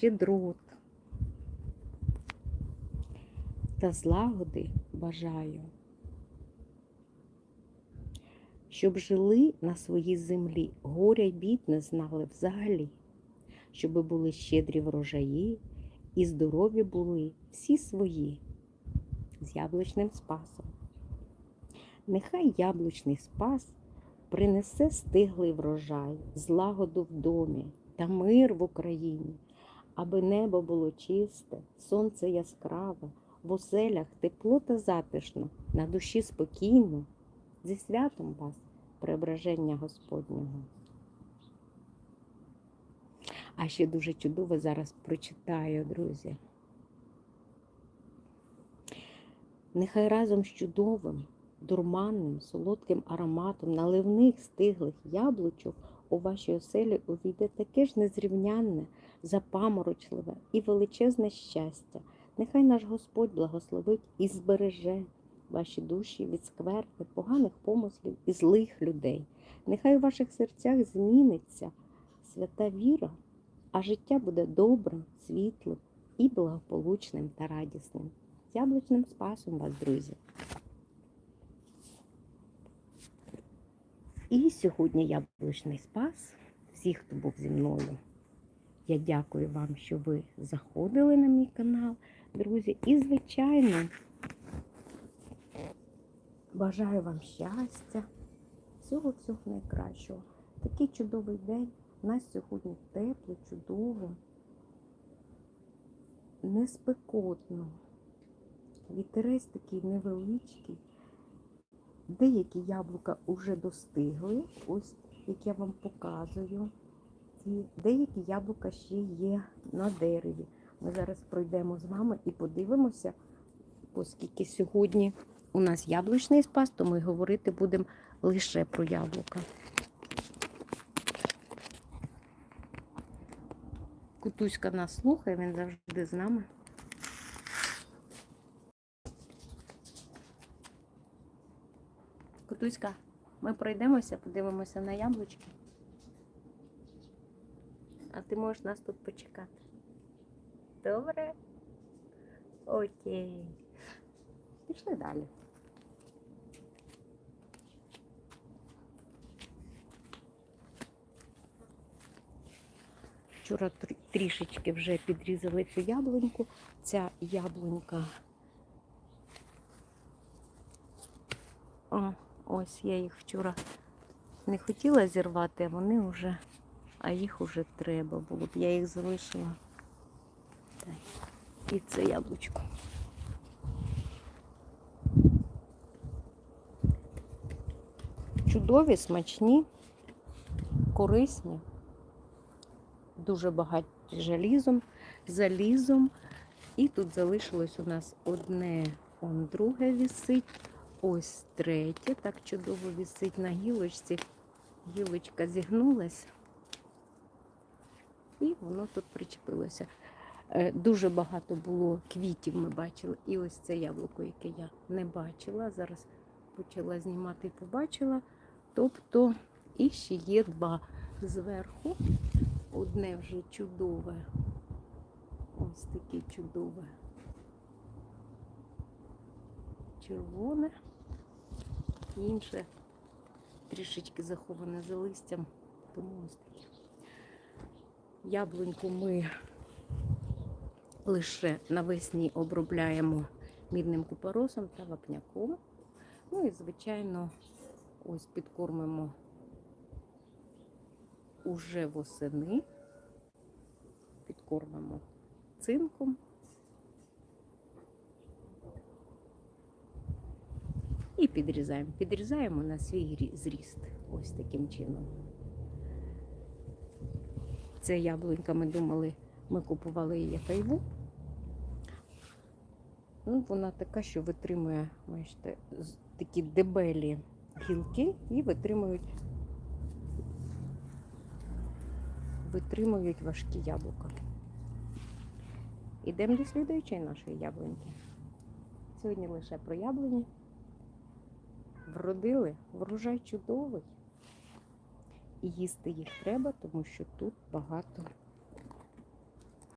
щедрот та злагоди бажаю, щоб жили на своїй землі, горя й бід не знали взагалі, щоб були щедрі врожаї і здорові були всі свої з яблучним спасом. Нехай яблучний спас принесе стиглий врожай, злагоду в домі та мир в Україні, аби небо було чисте, сонце яскраве, в оселях тепло та затишно, на душі спокійно, зі святом вас, преображення Господнього. А ще дуже чудово зараз прочитаю, друзі. Нехай разом з чудовим, дурманним, солодким ароматом наливних стиглих яблучок у вашій оселі увійде таке ж незрівнянне, запаморочливе і величезне щастя. Нехай наш Господь благословить і збереже ваші душі від скверни, поганих помислів і злих людей. Нехай у ваших серцях зміниться свята віра, а життя буде добрим, світлим і благополучним та радісним. З яблучним спасом вас, друзі! І сьогодні яблучний спас. Всіх, хто був зі мною. Я дякую вам, що ви заходили на мій канал, друзі. І, звичайно, бажаю вам щастя, всього-всього найкращого. Такий чудовий день. У нас сьогодні тепло, чудово, не спекотно. Вітерець такий невеличкий. Деякі яблука вже достигли, ось як я вам показую. Ці деякі яблука ще є на дереві. Ми зараз пройдемо з вами і подивимося, оскільки сьогодні у нас яблучний спас, то ми говорити будемо лише про яблука. Кутуська нас слухає, він завжди з нами. Кутуська, ми пройдемося, подивимося на яблучки. А ти можеш нас тут почекати. Добре? Окей. Пішли далі. Вчора трішечки вже підрізали цю яблуньку. Ця яблунька. Ось я їх вчора не хотіла зірвати, а вони вже, а їх вже треба було б. Я їх залишила. Так. І це яблучко. Чудові, смачні, корисні, дуже багаті желізом, залізом. І тут залишилось у нас одне, он друге вісить. Ось третє, так чудово висить на гілочці. Гілочка зігнулась, і воно тут причепилося. Е, Дуже багато було квітів, ми бачили. І ось це яблуко, яке я не бачила. Зараз почала знімати і побачила. Тобто, і ще є два зверху. Одне вже чудове. Ось таке чудове. Червоне, інше трішечки заховане за листям, тому ось таке. Яблуньку ми лише навесні обробляємо мідним купоросом та вапняком. Ну і, звичайно, ось підкормимо уже восени, підкормимо цинком. І підрізаємо. Підрізаємо на свій зріст. Ось таким чином. Це яблунька, ми думали, ми купували її фейву. Ну, вона така, що витримує, бачите, такі дебелі гілки і витримують, витримують важкі яблука. Ідемо до слідуючої нашої яблуньки. Сьогодні лише про яблуні. Вродили врожай чудовий. І їсти їх треба, тому що тут багато